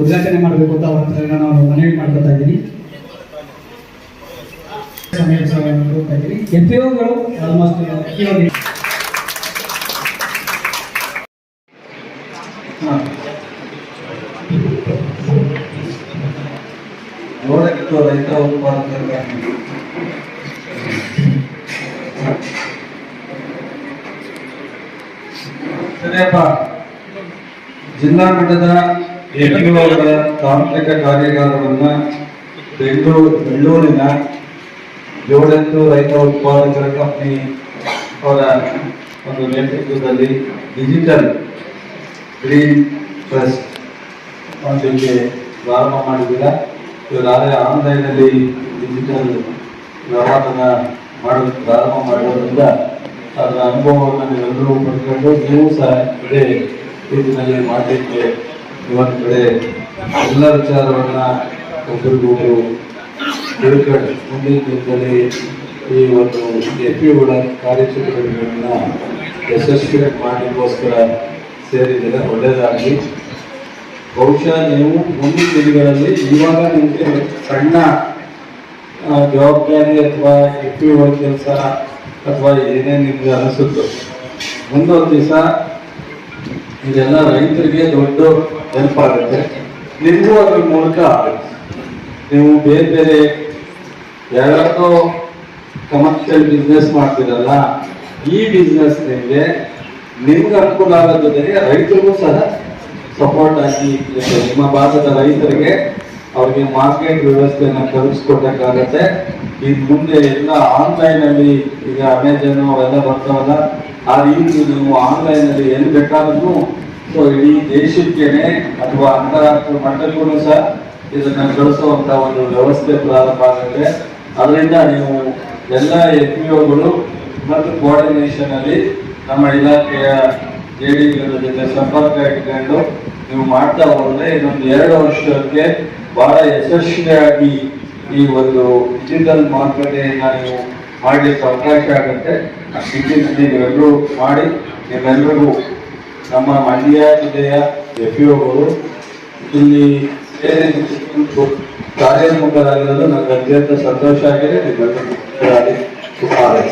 ಉದ್ಘಾಟನೆ ಮಾಡಬೇಕು ಅಂತ ಅವ್ರ ಹತ್ರ ನಾನು ಮನವಿ ಮಾಡ್ಕೊತಾ ಇದ್ದೀನಿ. ಎಂ ಪಿ ಒಗಳು ಆಲ್ಮೋಸ್ಟ್ ಹಾಂ ನೋಡಕ್ಕಿತ್ತು ರೈತ ಉತ್ಪಾದಕರಿಗೆ ಸರಿಯಪ್ಪ, ಜಿಲ್ಲಾ ಮಟ್ಟದ ಎಪಿಒಗಳ ತಾಂತ್ರಿಕ ಕಾರ್ಯಾಗಾರವನ್ನು ಬೆಂಗಳೂರು ಬೆಳ್ಳೂರಿನ ಜೋಡೆತ್ತು ರೈತ ಉತ್ಪಾದಕರ ಕಂಪನಿ ಅವರ ಒಂದು ನೇತೃತ್ವದಲ್ಲಿ ಡಿಜಿಟಲ್ ಗ್ರೀನ್ ಟ್ರಸ್ಟ್ ಮಾಡಲಿಕ್ಕೆ ಪ್ರಾರಂಭ ಮಾಡಿದ್ದೀರಾ? ಇವರಾದರೆ ಆನ್ಲೈನಲ್ಲಿ ಡಿಜಿಟಲ್ ವ್ಯವಹಾರನ ಮಾಡಲು ಪ್ರಾರಂಭ ಮಾಡಿರೋದ್ರಿಂದ ಅದರ ಅನುಭವವನ್ನು ನೀವೆಲ್ಲರೂ ಪಡ್ಕೊಂಡು ನೀವು ಸಹ ಇದೇ ರೀತಿಯಲ್ಲಿ ಮಾಡಲಿಕ್ಕೆ ಇವತ್ತು ಕಡೆ ಎಲ್ಲ ವಿಚಾರವನ್ನು ಒಬ್ಬರಿಗೊಬ್ಬರು ತಿಳ್ಕೊಂಡು ಮುಂದಿನ ದಿನದಲ್ಲಿ ಈ ಒಂದು ಎಪಿಗಳ ಕಾರ್ಯಚಟುವಟಿಕೆಗಳನ್ನ ಯಶಸ್ವಿ ಮಾಡಲಿಕ್ಕೋಸ್ಕರ ಸೇರಿದರೆ ಒಳ್ಳೆಯದಾಗಲಿ. ಬಹುಶಃ ನೀವು ಮುಂದಿನ ದಿನಗಳಲ್ಲಿ ಇವಾಗ ನಿಮಗೆ ಸಣ್ಣ ಜವಾಬ್ದಾರಿ ಅಥವಾ ಎಪ್ಪಿ ಕೆಲಸ ಅಥವಾ ಏನೇ ನಿಮಗೆ ಅನಿಸುತ್ತೋ, ಮುಂದೊಂದು ದಿವಸ ಇದೆಲ್ಲ ರೈತರಿಗೆ ದೊಡ್ಡ ಹೆಲ್ಪ್ ಆಗುತ್ತೆ. ನಿಮಗೂ ಅದ್ರ ಮೂಲಕ ನೀವು ಬೇರೆ ಬೇರೆ ಯಾವ್ಯಾವುದೋ ಕಮರ್ಷಿಯಲ್ ಬಿಸ್ನೆಸ್ ಮಾಡ್ತಿರಲ್ಲ, ಈ ಬಿಸ್ನೆಸ್ ನಿಮಗೆ ನಿಮ್ಗೆ ಅನುಕೂಲ ಆಗೋದ್ರ ಜೊತೆಗೆ ರೈತರಿಗೂ ಸಹ ಸಪೋರ್ಟ್ ಆಗಿ. ನಿಮ್ಮ ಭಾಗದ ರೈತರಿಗೆ ಅವ್ರಿಗೆ ಮಾರ್ಕೆಟ್ ವ್ಯವಸ್ಥೆಯನ್ನು ಕಳ್ಸ್ಕೊಡ್ಬೇಕಾಗುತ್ತೆ ಈ ಮುಂದೆ ಎಲ್ಲ ಆನ್ಲೈನ್ ಅಲ್ಲಿ ಈಗ ಅಮೆಜಾನ್ ಅವೆಲ್ಲ ಬರ್ತಾವಲ್ಲ ಆ ರೀತಿ ನೀವು ಆನ್ಲೈನ್ ಅಲ್ಲಿ ಎಲ್ಲಿ ಬೇಕಾದ್ರೂ, ಸೊ ಇಡೀ ದೇಶಕ್ಕೇನೆ ಅಥವಾ ಅಂತಾರಾಷ್ಟ್ರೀಯ ಮಟ್ಟಕ್ಕೂ ಸಹ ಇದನ್ನ ಕಳಿಸುವಂತ ಒಂದು ವ್ಯವಸ್ಥೆ ಪ್ರಾರಂಭ ಆಗುತ್ತೆ ಅದರಿಂದ ನೀವು ಎಲ್ಲ ಎಫ್ ಮತ್ತು ಕೋಆರ್ಡಿನೇಷನ್ ಅಲ್ಲಿ ನಮ್ಮ ಇಲಾಖೆಯ ಜೆಡಿಗಳ ಜೊತೆ ಸಂಪರ್ಕ ಇಟ್ಕೊಂಡು ನೀವು ಮಾಡ್ತಾ ಹೋದ್ರೆ ಇನ್ನೊಂದು ಎರಡು ವರ್ಷಕ್ಕೆ ಬಹಳ ಯಶಸ್ವಿಯಾಗಿ ಈ ಒಂದು ಡಿಜಿಟಲ್ ಮಾರುಕಟ್ಟೆಯನ್ನು ನೀವು ಮಾಡಲಿಕ್ಕೆ ಅವಕಾಶ ಆಗುತ್ತೆ ನಿಟ್ಟಿನಲ್ಲಿ ನೀವೆಲ್ಲರೂ ಮಾಡಿ, ನಿಮ್ಮೆಲ್ಲರಿಗೂ ನಮ್ಮ ಮಂಡ್ಯ ಜಿಲ್ಲೆಯ ಎಫ್ ಇಲ್ಲಿ ಸೇರಿ ಕಾರ್ಯೋನ್ಮುಖರಾಗಿರೋದು ನನಗೆ ಅತ್ಯಂತ ಸಂತೋಷ ಆಗಿದೆ ನಿಮ್ಮೆಲ್ಲರಿಗೂ ಧನ್ಯವಾದ.